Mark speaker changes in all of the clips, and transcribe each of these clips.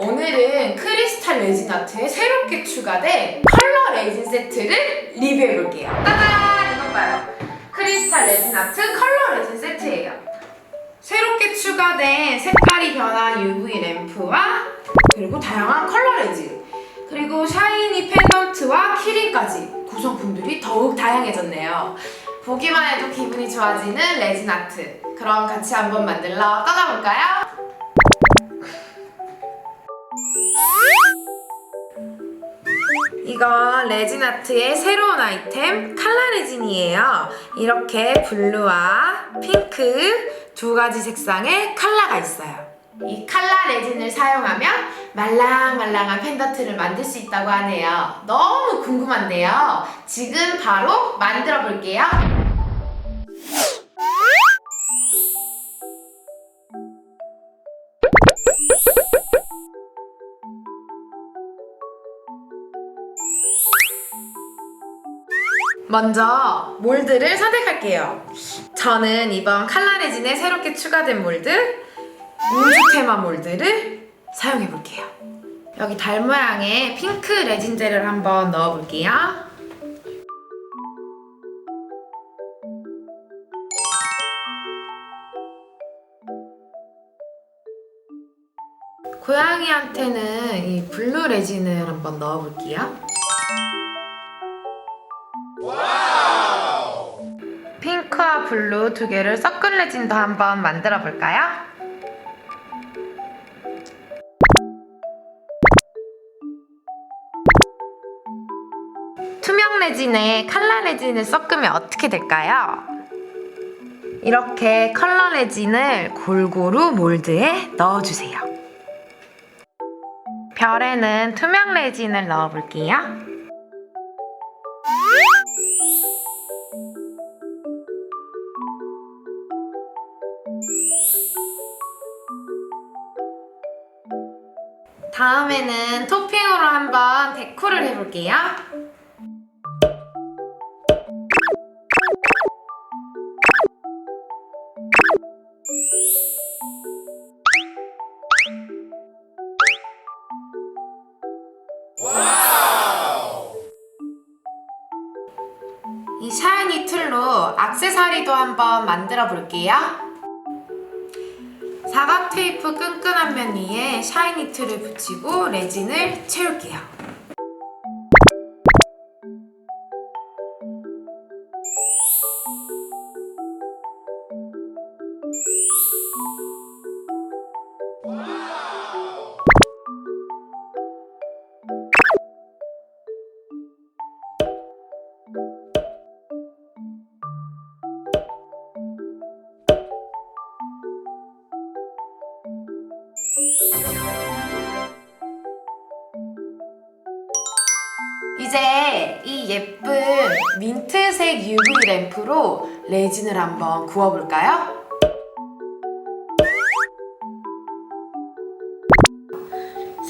Speaker 1: 오늘은 크리스탈 레진 아트에 새롭게 추가된 컬러 레진 세트를 리뷰해 볼게요. 짜잔! 이것 봐요. 크리스탈 레진 아트 컬러 레진 세트예요. 새롭게 추가된 색깔이 변한 UV 램프와 그리고 다양한 컬러 레진 그리고 샤이니 펜던트와 키링까지 구성품들이 더욱 다양해졌네요. 보기만 해도 기분이 좋아지는 레진 아트. 그럼 같이 한번 만들러 떠나볼까요? 이거 레진 아트의 새로운 아이템 칼라 레진이에요. 이렇게 블루와 핑크 두 가지 색상의 칼라가 있어요. 이 칼라 레진을 사용하면 말랑말랑한 펜던트를 만들 수 있다고 하네요. 너무 궁금한데요. 지금 바로 만들어 볼게요. 먼저 몰드를 선택할게요. 저는 이번 칼라 레진에 새롭게 추가된 몰드 우주 테마 몰드를 사용해 볼게요. 여기 달 모양의 핑크 레진 젤을 한번 넣어 볼게요. 고양이한테는 이 블루 레진을 한번 넣어 볼게요. 핑크와 블루 두 개를 섞은 레진도 한번 만들어 볼까요? 투명 레진에 칼라 레진을 섞으면 어떻게 될까요? 이렇게 컬러 레진을 골고루 몰드에 넣어주세요. 별에는 투명 레진을 넣어볼게요. 다음에는 토핑으로 한번 데코를 해볼게요. 이 샤이니 툴로 악세사리도 한번 만들어 볼게요. 사각 테이프 끈끈한 면 위에 샤이니 툴을 붙이고 레진을 채울게요. 이제 이 예쁜 민트색 UV 램프로 레진을 한번 구워볼까요?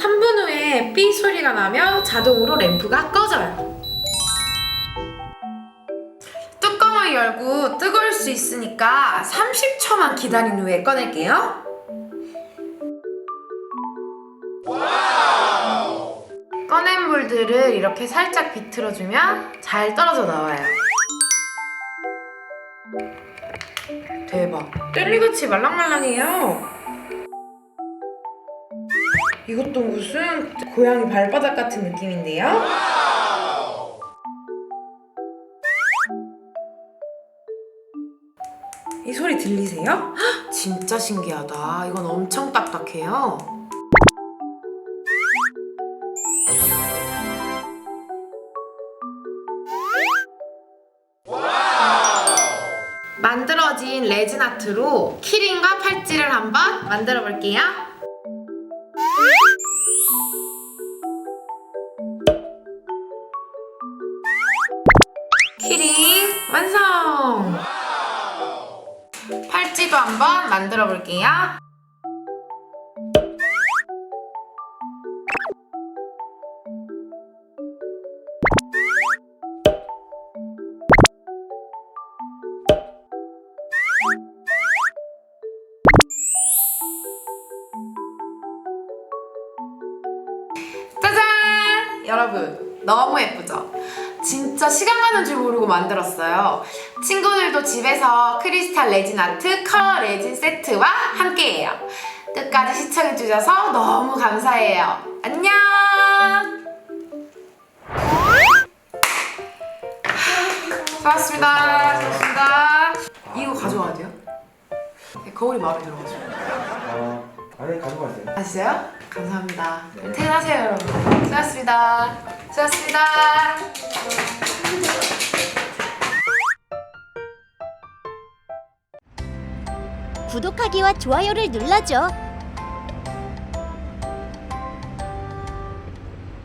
Speaker 1: (3분) 후에 삐 소리가 나며 자동으로 램프가 꺼져요 뚜껑을 열고 뜨거울 수 있으니까 30초만 기다린 후에 꺼낼게요 물들을 이렇게 살짝 비틀어주면 잘 떨어져 나와요. 대박. 젤리같이 말랑말랑해요. 이것도 무슨 고양이 발바닥 같은 느낌인데요? 이 소리 들리세요? 헉, 진짜 신기하다. 이건 엄청 딱딱해요. 만들어진 레진 아트로 키링과 팔찌를 한번 만들어 볼게요. 키링 완성! 팔찌도 한번 만들어 볼게요. 여러분 너무 예쁘죠? 진짜 시간 가는 줄 모르고 만들었어요. 친구들도 집에서 크리스탈 레진 아트 컬러 레진 세트와 함께해요. 끝까지 시청해주셔서 너무 감사해요. 안녕! 수고하셨습니다. 수고하셨습니다. 이거 가져와야 돼요? 네, 거울이 마음에 들어가지고.
Speaker 2: 아, 아니 가져가세요.
Speaker 1: 아 진짜요? 감사합니다.
Speaker 2: 네.
Speaker 1: 퇴근하세요 여러분. 수고하셨습니다. 수고하셨습니다.
Speaker 3: 구독하기와 좋아요를 눌러줘.